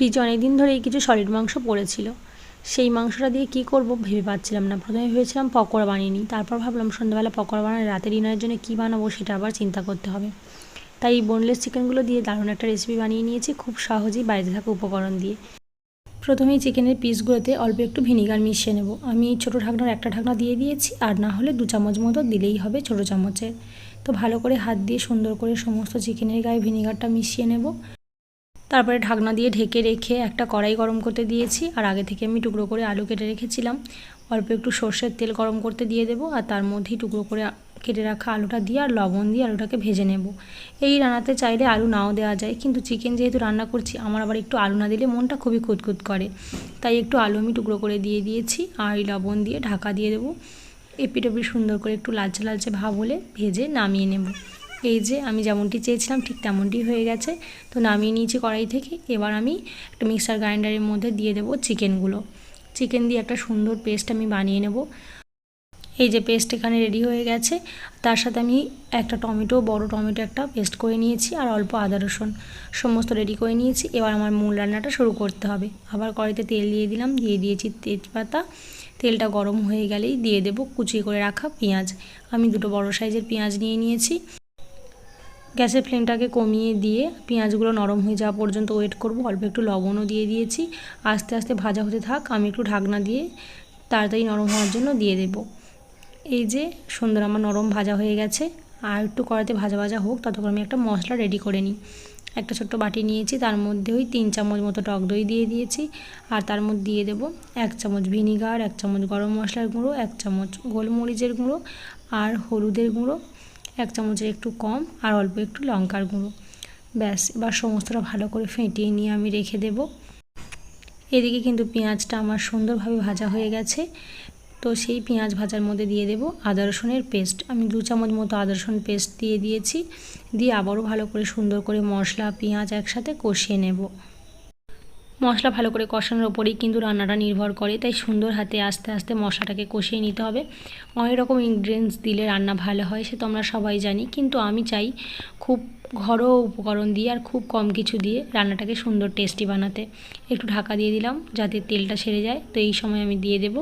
ফ্রিজে অনেক দিন ধরেই কিছু সলিড মাংস পড়েছিল। সেই মাংসটা দিয়ে কী করব ভেবে পাচ্ছিলাম না। প্রথমে ভেবেছিলাম পকোড়া বানিয়ে নিই, তারপর ভাবলাম সন্ধ্যাবেলা পকোড়া বানালে রাতে ডিনারের জন্য কী বানাবো সেটা আবার চিন্তা করতে হবে। তাই এই বোনলেস চিকেনগুলো দিয়ে দারুণ একটা রেসিপি বানিয়ে নিয়েছি, খুব সহজেই বাড়িতে থাকা উপকরণ দিয়ে। প্রথমেই চিকেনের পিসগুলোতে অল্প একটু ভিনিগার মিশিয়ে নেব। আমি ছোটো ঢাকনার একটা ঢাকনা দিয়ে দিয়েছি, আর না হলে দু চামচ মতো দিলেই হবে ছোটো চামচের। তো ভালো করে হাত দিয়ে সুন্দর করে সমস্ত চিকেনের গায়ে ভিনিগারটা মিশিয়ে নেব। তারপরে ঢাকনা দিয়ে ঢেকে রেখে একটা কড়াই গরম করতে দিয়েছি, আর আগে থেকে আমি টুকরো করে আলু কেটে রেখেছিলাম। অল্প একটু সর্ষের তেল গরম করতে দিয়ে দেবো, আর তার মধ্যেই টুকরো করে কেটে রাখা আলুটা দিয়ে আর লবণ দিয়ে আলুটাকে ভেজে নেব। এই রান্নাতে চাইলে আলু নাও দেওয়া যায়, কিন্তু চিকেন যেহেতু রান্না করছি, আমার আবার একটু আলু না দিলে মনটা খুবই খুঁতখুত করে। তাই একটু আলু আমি টুকরো করে দিয়ে দিয়েছি, আর এই লবণ দিয়ে ঢাকা দিয়ে দেবো। এপিটপি সুন্দর করে একটু লালচে লালচে ভাব হলে ভেজে নামিয়ে নেব। এই যে আমি যেমনটি চেয়েছিলাম ঠিক তেমনটি হয়ে গেছে। তো নামিয়ে নিয়েছি কড়াই থেকে। এবার আমি একটা মিক্সার গ্রাইন্ডারের মধ্যে দিয়ে দেবো চিকেনগুলো। চিকেন দিয়ে একটা সুন্দর পেস্ট আমি বানিয়ে নেব। এই যে পেস্ট এখানে রেডি হয়ে গেছে। তার সাথে আমি একটা টমেটো, বড় টমেটো একটা পেস্ট করে নিয়েছি আর অল্প আদা রসুন সমস্ত রেডি করে নিয়েছি। এবার আমার মূল রান্নাটা শুরু করতে হবে। আবার কড়াইতে তেল দিয়ে দিলাম। দিয়ে দিয়েছি তেজপাতা। তেলটা গরম হয়ে গেলেই দিয়ে দেব কুচিয়ে করে রাখা পেঁয়াজ। আমি দুটো বড় সাইজের পেঁয়াজ নিয়ে নিয়েছি। গ্যাসের ফ্লেমটাকে কমিয়ে দিয়ে পেঁয়াজগুলো নরম হয়ে যাওয়া পর্যন্ত ওয়েট করব। অল্প একটু লবণও দিয়ে দিয়েছি। আস্তে আস্তে ভাজা হতে থাক। আমি একটু ঢাকনা দিয়ে তাড়াতাড়ি নরম হওয়ার জন্য দিয়ে দেব। এই যে সুন্দর আমার নরম ভাজা হয়ে গেছে। আর একটু কড়াতে ভাজা ভাজা হোক, ততক্ষণ আমি একটা মশলা রেডি করে নিই। একটা ছোট্ট বাটি নিয়েছি। তার মধ্যে ওই তিন চামচ মতো টক দই দিয়ে দিয়েছি। আর তার মধ্যে দিয়ে দেবো এক চামচ ভিনিগার, এক চামচ গরম মশলার গুঁড়ো, এক চামচ গোলমরিচের গুঁড়ো আর হলুদের গুঁড়ো। এক চামচের একটু কম আর অল্প একটু লঙ্কার গুঁড়ো। ব্যাস, এবার সমস্তটা ভালো করে ফেটিয়ে নিয়ে আমি রেখে দেব। এদিকে কিন্তু পেঁয়াজটা আমার সুন্দরভাবে ভাজা হয়ে গেছে। তো সেই পেঁয়াজ ভাজার মধ্যে দিয়ে দেব আদা রসুনের পেস্ট। আমি দু চামচ মতো আদা রসুন পেস্ট দিয়ে দিয়েছি। দিয়ে আবারও ভালো করে সুন্দর করে মশলা, পেঁয়াজ একসাথে কষিয়ে নেব। মশলা ভালো করে কষানোর ওপরেই কিন্তু রান্নাটা নির্ভর করে, তাই সুন্দর হাতে আস্তে আস্তে মশলাটাকে কষিয়ে নিতে হবে। অনেক রকম ইনগ্রিডিয়েন্টস দিলে রান্না ভালো হয়, সে তো আমরা সবাই জানি, কিন্তু আমি চাই খুব ঘরোয়া উপকরণ দিয়ে আর খুব কম কিছু দিয়ে রান্নাটাকে সুন্দর টেস্টি বানাতে। একটু ঢাকা দিয়ে দিলাম যাতে তেলটা ছেড়ে যায়, তো এই সময় আমি দিয়ে দেব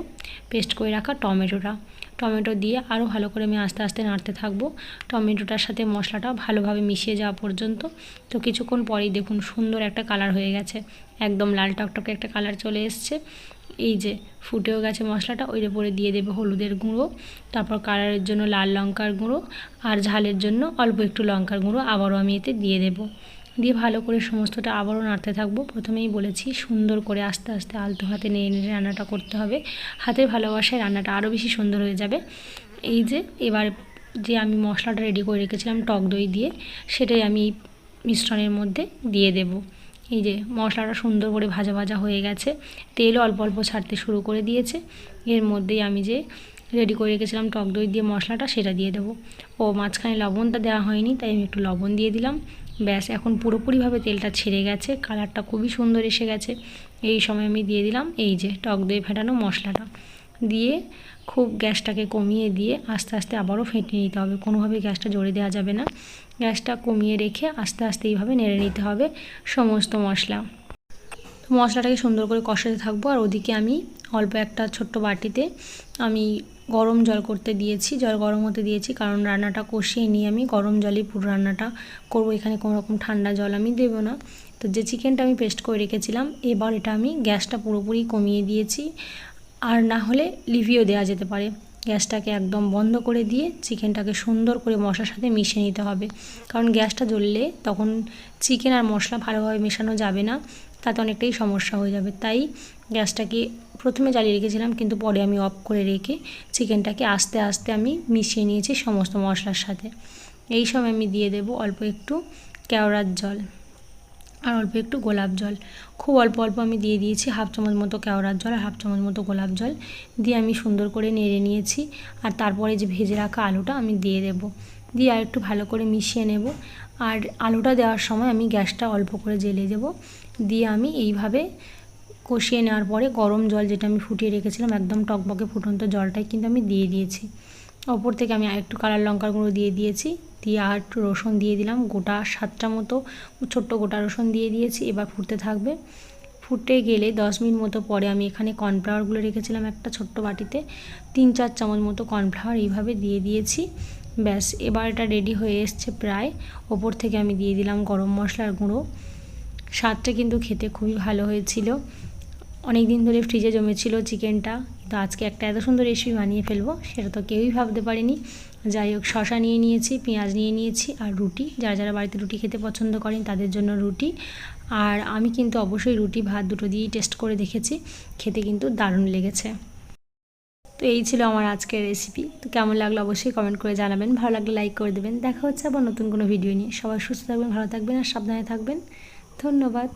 পেস্ট করে রাখা টমেটোটা। টমেটো দিয়ে আরও ভালো করে আমি আস্তে আস্তে নাড়তে থাকব। টমেটোটার সাথে মশলাটা ভালোভাবে মিশিয়ে যাওয়া পর্যন্ত। তো কিছুক্ষণ পরেই দেখুন সুন্দর একটা কালার হয়ে গেছে। একদম লাল টকটকে একটা কালার চলে এসছে। এই যে ফুটেও গেছে মশলাটা, ওই উপরে দিয়ে দেবে হলুদের গুঁড়ো, তারপর কালারের জন্য লাল লঙ্কার গুঁড়ো, আর ঝালের জন্য অল্প একটু লঙ্কার গুঁড়ো, আবারও আমি এতে দিয়ে দেবো। দিয়ে ভালো করে সমস্তটা আবারও নাড়তে থাকব। প্রথমেই বলেছি সুন্দর করে আস্তে আস্তে আলতো হাতে নেড়ে নেড়ে রান্নাটা করতে হবে। হাতের ভালোবাসায় রান্নাটা আরও বেশি সুন্দর হয়ে যাবে। এই যে এবার যে আমি মশলাটা রেডি করে রেখেছিলাম টক দই দিয়ে, সেটাই আমি মিশ্রণের মধ্যে দিয়ে দেব। এই যে মশলাটা সুন্দর করে ভাজা ভাজা হয়ে গেছে। তেলও অল্প অল্প ছাড়তে শুরু করে দিয়েছে। এর মধ্যেই আমি যে রেডি করে রেখেছিলাম টক দই দিয়ে মশলাটা, সেটা দিয়ে দেবো। ও মাঝখানে লবণটা দেওয়া হয়নি, তাই আমি একটু লবণ দিয়ে দিলাম। ব্যাস, এখন পুরোপুরিভাবে তেলটা ছেড়ে গেছে, কালারটা খুবই সুন্দর এসে গেছে। এই সময় আমি দিয়ে দিলাম এই যে টক দই ফেটানো মশলাটা। দিয়ে খুব গ্যাসটাকে কমিয়ে দিয়ে আস্তে আস্তে আবারও ফেটে নিতে হবে কোনোভাবেই গ্যাসটা জোরে দেওয়া যাবে না। গ্যাসটা কমিয়ে রেখে আস্তে আস্তে এইভাবে নেড়ে নিতে হবে সমস্ত মশলা। মশলাটাকে সুন্দর করে কষাতে থাকব। আর ওদিকে আমি অল্প একটা ছোট্ট বাটিতে আমি গরম জল করতে দিয়েছি। জল গরম হতে দিয়েছি কারণ রান্নাটা কষিয়ে নিয়ে আমি গরম জলেই পুরো রান্নাটা করব। এখানে কোনো রকম ঠান্ডা জল আমি দেবো না। তো যে চিকেনটা আমি পেস্ট করে রেখেছিলাম, এবার এটা আমি গ্যাসটা পুরোপুরি কমিয়ে দিয়েছি। আর না হলে লিভিও দেওয়া যেতে পারে। গ্যাসটাকে একদম বন্ধ করে দিয়ে চিকেনটাকে সুন্দর করে মশলার সাথে মিশিয়ে নিতে হবে। কারণ গ্যাসটা জ্বললে তখন চিকেন আর মশলা ভালোভাবে মেশানো যাবে না। তাতে অনেকটাই সমস্যা হয়ে যাবে। তাই গ্যাসটাকে প্রথমে জ্বালিয়ে রেখেছিলাম, কিন্তু পরে আমি অফ করে রেখে চিকেনটাকে আস্তে আস্তে আমি মিশিয়ে নিয়েছি সমস্ত মশলার সাথে। এই সময় আমি দিয়ে দেব অল্প একটু কেওড়ার জল আর অল্প একটু গোলাপ জল। খুব অল্প অল্প আমি দিয়ে দিয়েছি হাফ চামচ মতো কেওড়ার জল আর হাফ চামচ মতো গোলাপ জল। দিয়ে আমি সুন্দর করে নেড়ে নিয়েছি আর তারপরে যে ভেজে রাখা আলুটা আমি দিয়ে দেব। দিয়ে আর একটু ভালো করে মিশিয়ে নেব। আর আলুটা দেওয়ার সময় আমি গ্যাসটা অল্প করে জ্বেলে দেব। দিয়ে আমি এইভাবে কষিয়ে নেওয়ার পরে গরম জল যেটা আমি ফুটিয়ে রেখেছিলাম একদম টকবকে ফুটন্ত জলটাই কিন্তু আমি দিয়ে দিয়েছি। ওপর থেকে আমি আরেকটু কালার লঙ্কার গুঁড়ো দিয়ে দিয়েছি। দিয়ে আর একটু রসুন দিয়ে দিলাম। গোটা সাতটা মতো ছোট্ট গোটা রসুন দিয়ে দিয়েছি। এবার ফুটতে থাকবে। ফুটে গেলে দশ মিনিট মতো পরে আমি এখানে কর্নফ্লাওয়ারগুলো রেখেছিলাম একটা ছোট্ট বাটিতে। তিন চার চামচ মতো কর্নফ্লাওয়ার এইভাবে দিয়ে দিয়েছি। ব্যাস, এবার এটা রেডি হয়ে এসছে প্রায়। ওপর থেকে আমি দিয়ে দিলাম গরম মশলার গুঁড়ো। স্বাদটা কিন্তু খেতে খুবই ভালো হয়েছিল। অনেক দিন ধরে ফ্রিজে জমেছিল চিকেনটা তো আজকে একটা এত সুন্দর রেসিপি বানিয়ে ফেলব, সেটা তো কেউই ভাবতে পারিনি। যাই হোক শশা নিয়ে নিয়েছি, পেঁয়াজ নিয়ে নিয়েছি আর রুটি। যারা যারা বাড়িতে রুটি খেতে পছন্দ করেন, তাদের জন্য রুটি। আর আমি কিন্তু অবশ্যই রুটি, ভাত দুটো দিয়েই টেস্ট করে দেখেছি। খেতে কিন্তু দারুণ লেগেছে। তো এই ছিল আমার আজকের রেসিপি তো কেমন লাগল অবশ্যই কমেন্ট করে জানাবেন। ভালো লাগলে লাইক করে দেবেন। দেখা হচ্ছে আবার নতুন কোনো ভিডিও নিয়ে। সবাই সুস্থ থাকবেন, ভালো থাকবেন আর সাবধানে থাকবেন। ধন্যবাদ।